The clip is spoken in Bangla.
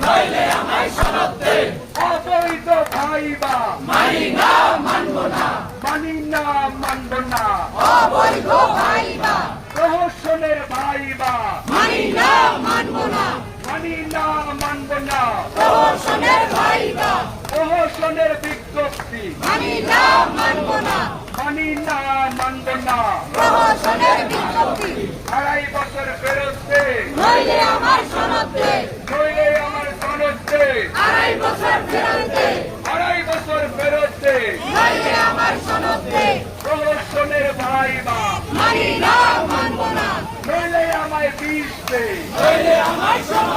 নইলে আমায় সনদ দে অবৈধ ভাইবা। মানি না মানব না। মানি না মানব না। অবৈধ ভাইবা। প্রহসনের ভাইবা। মানি না মানব না। মানি না মানব না। প্রহসনের ভাইবা। প্রহসনের বিজ্ঞপ্তি। মানি না মানব না। মানি না মানব না। প্রহসনের বিজ্ঞপ্তি। আড়াই বছর ফেরত আড়াই বছর ফেরত নইলে আমার সনদ। প্রহসনের ভাইবা মানি না মানব না। নইলে আমায় বিষ দে। নইলে আমার সনদ।